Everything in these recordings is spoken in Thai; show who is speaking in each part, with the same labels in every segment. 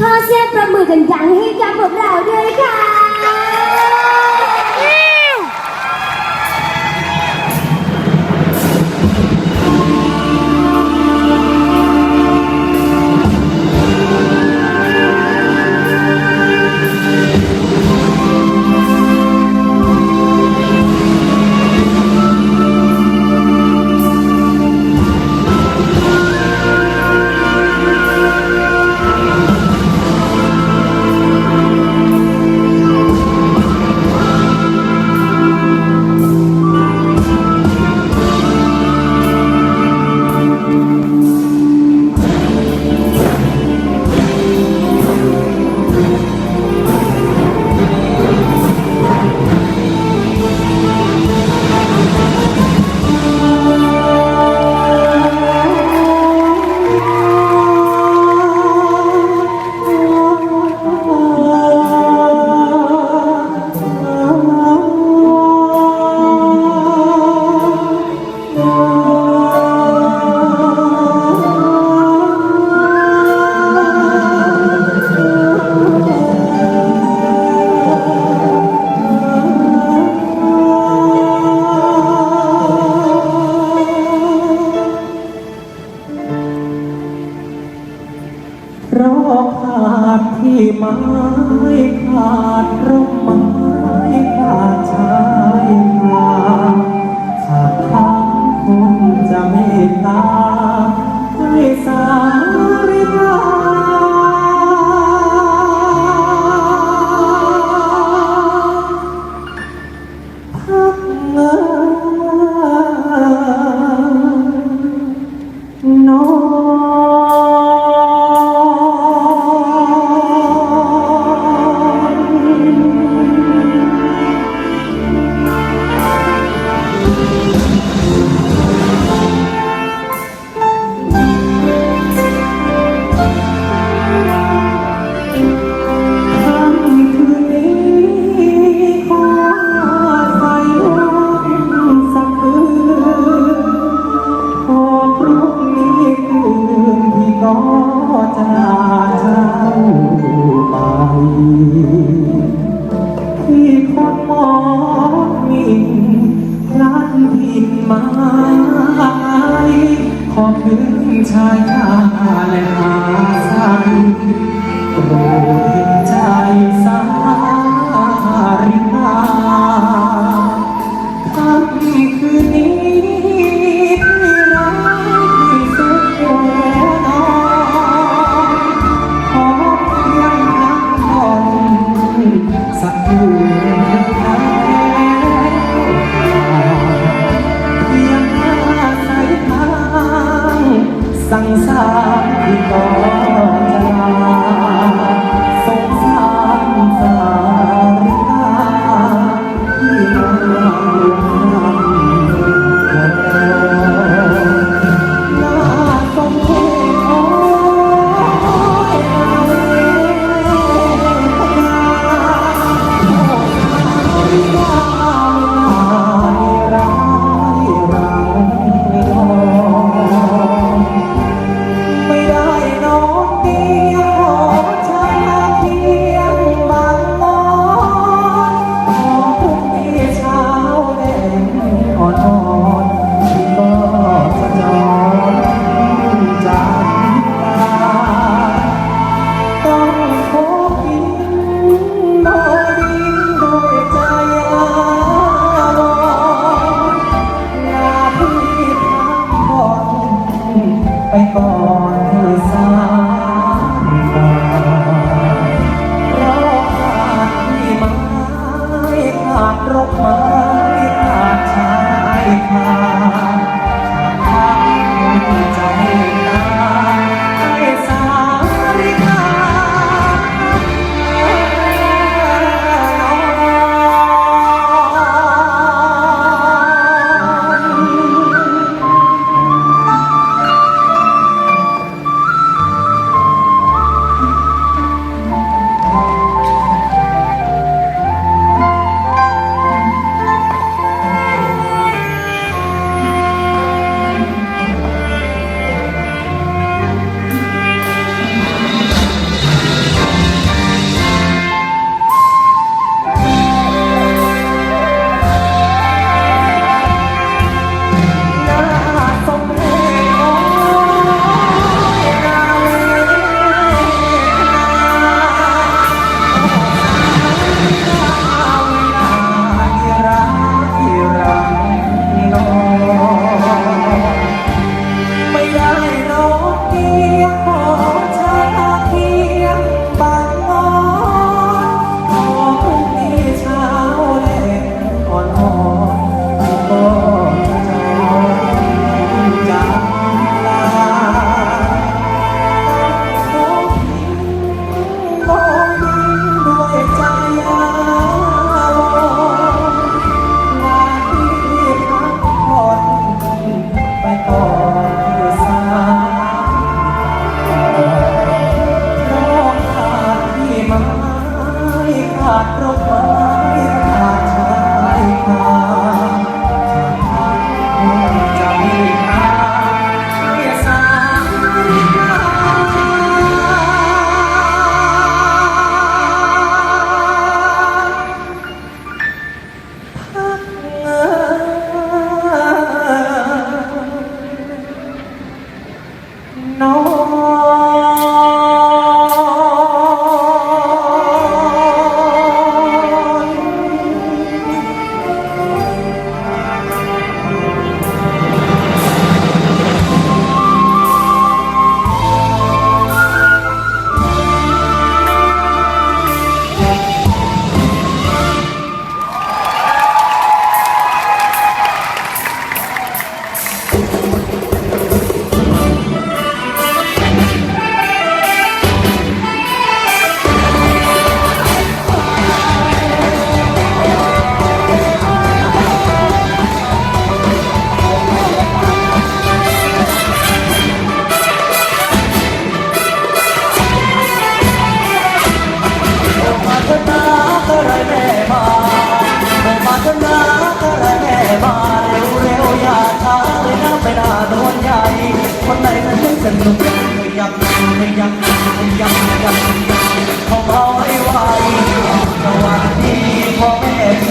Speaker 1: ขอเสียประมือกันยังให้กับพวกเราด้วยค่ะ
Speaker 2: ขอถึงชายคาและหาสันโปรดเห็นใจสัก สา Thank you.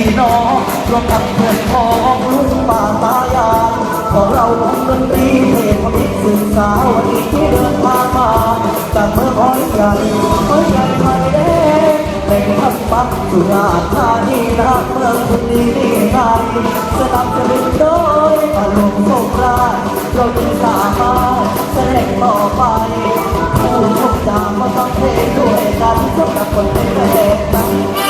Speaker 2: พี่น้
Speaker 1: องรวมทั้งเพื่อนพ้องลุงป้าตายายของเราวงดนตรีเพลงพมิตรสื่อสาววันนี้ที่เดินทางมาจากเมืองห้อยใหญ่ห้อยใหญ่ไทยแดงในทับปักสุราษฎร์ธานีนะเมืองคนนี้นี่ไงสนับสนุนโดยอารมณ์สงกรานต์เราจึงสามารถแสดงต่อไปผู้ชมจามมาต้องเพลงด้วยกันสำหรับคนเป็นแฟนกันหวาน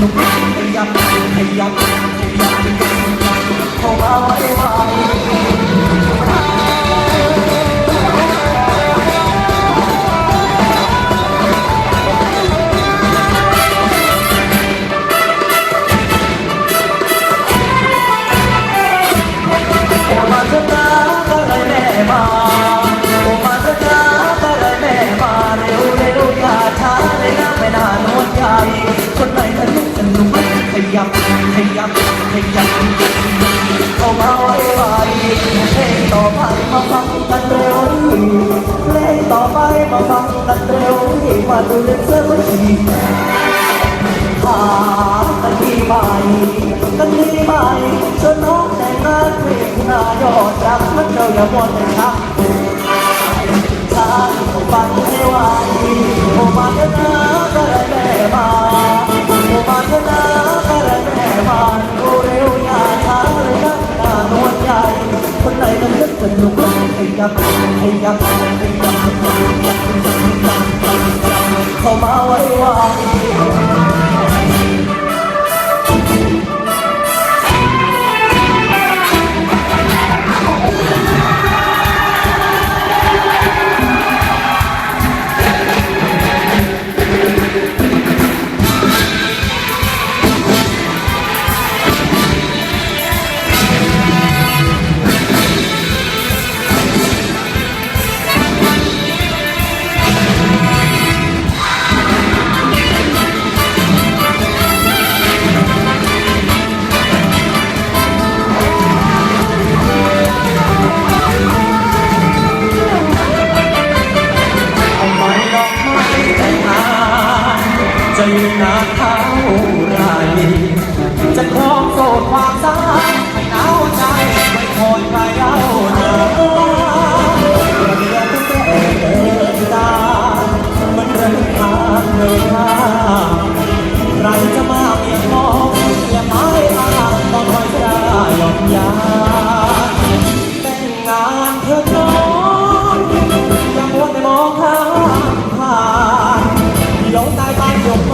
Speaker 1: นุกขยับขยับ มาดูเล่นเสื้อคนดีหากันทีใหม่กันทีใหม่ชวนน้องแต่งงานเพลงหน้ายอดรักมันเจ้าอย่ามัวแต่ทักชาติฝันให้ไหวโอ้มาเถอะนะก็ได้แม่มาโอ้มาเถอะนะก็ได้แม่มาโอเร็วอย่าช้าเลยนะหน้านวลใหญ่คนไหนมันนึกสนุกขยับขยับขยับ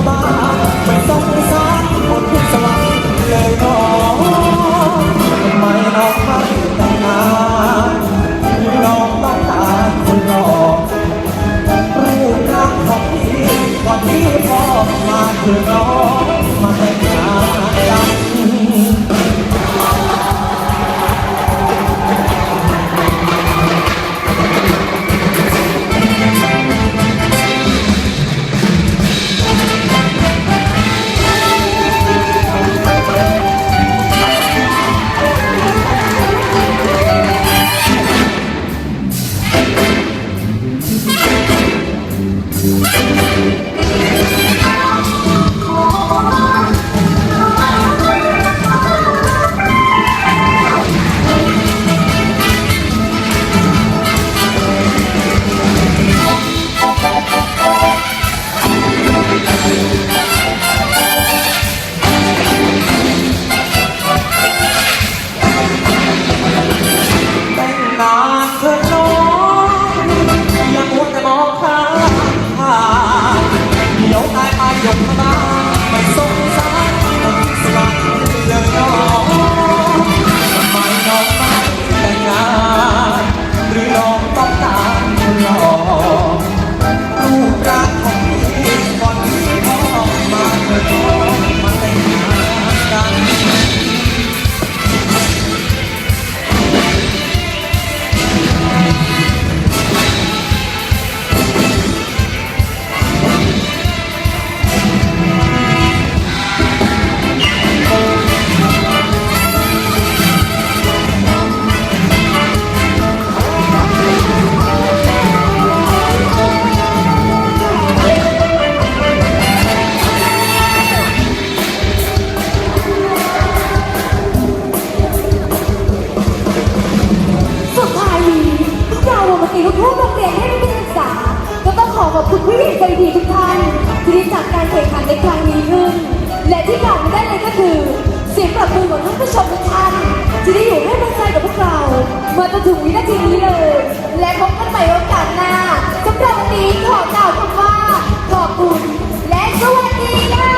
Speaker 1: บ้าไม่สงสารคนทุกสวรรค์เลยหนอไม่ออกมาแต่งงานน้องต้องการคนหล่อรูปร่างของพี่ก่อนที่พ่อมาคือน้อง
Speaker 3: ใจดีทุกท่านที่ได้จัดการแข่งขันในครั้งนี้ขึ้น และที่ขาดไม่ได้เลยก็คือเสียงปรบมือของท่านผู้ชมทุกท่านที่ได้อยู่ให้กำลังใจกับพวกเรามาจนถึงวินาทีนี้เลย และพบกันใหม่โอกาสหน้าสำหรับวันนี้ขอกล่าวคำว่าขอบคุณและสวัสดีค่ะ